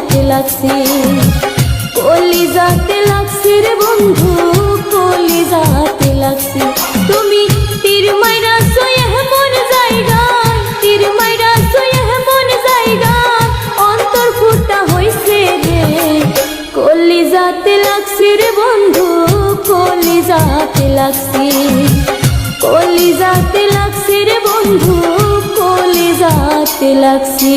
লাগছে, কলিজাতে লাগছে রে বন্ধু, কলিজাতে লাগছে। তুমি তীর মাইরা সয়ে মন জায়গায়, তীর মাইরা সয়ে মন জায়গায় অন্তর ফুটা হইছে রে। কলিজাতে লাগছে রে বন্ধু, কলিজাতে লাগছে। কলিজাতে লাগছে রে বন্ধু, কলিজাতে লাগছে।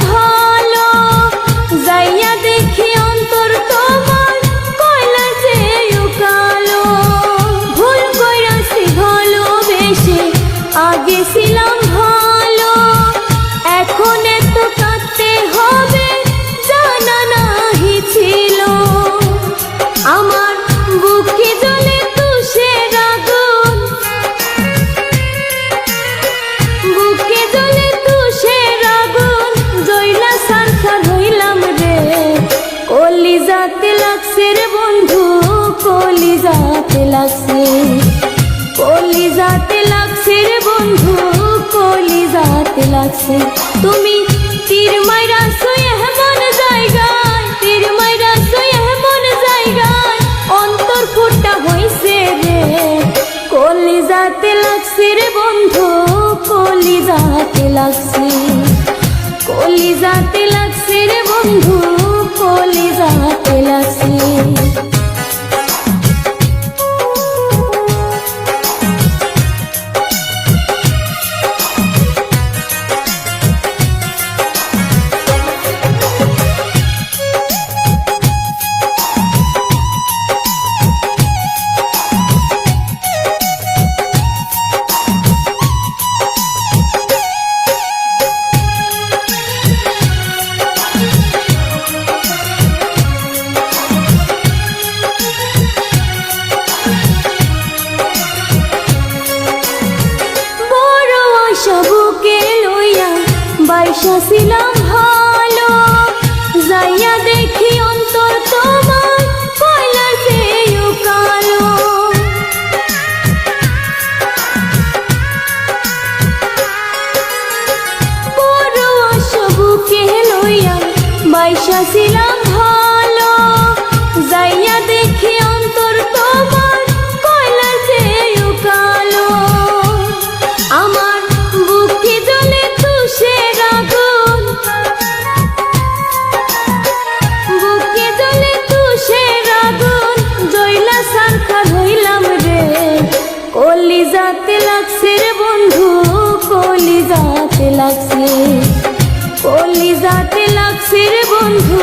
কলিজাতে লাগছে রে বন্ধু, কলিজাতে লাগছে। তুমি তীর মাইরা সয়ে মন জায়গায় তীর মাইরা সয়ে মন জায়গায় অন্তর ফুটা হইছে রে। কলিজাতে লাগছে রে বন্ধু, কলিজাতে লাগছে। কলিজাতে লাগছে রে বন্ধু, কলিজাতে লাগছে। ছিলাম ভালো যাইয়া দেখি অন্তর তোমার কয়লার চেয়েও কালো। বড় আশা লইয়া বাইশা ভালো। কলিজাতে লাগছে কলিজাতে লাগছে রে বন্ধু,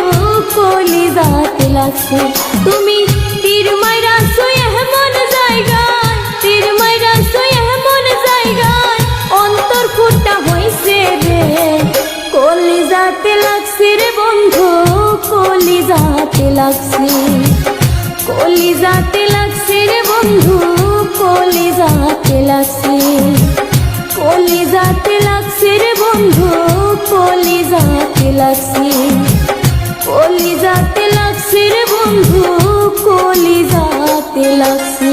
কলিজাতে লাগছে। তুমি তীর মাইরা সয়ে মন জায়গায় তীর মাইরা সয়ে মন জায়গায়, অন্তর ফুটা হইছে রে। কলিজাতে লাগছে রে বন্ধু, কলিজাতে লাগছে। কলিজাতে লাগছে রে বন্ধু, কলিজাতে লাগছে। কলিজাতে কলি যাতে লাগছি রে বন্ধু কলিজাতে লাগছে।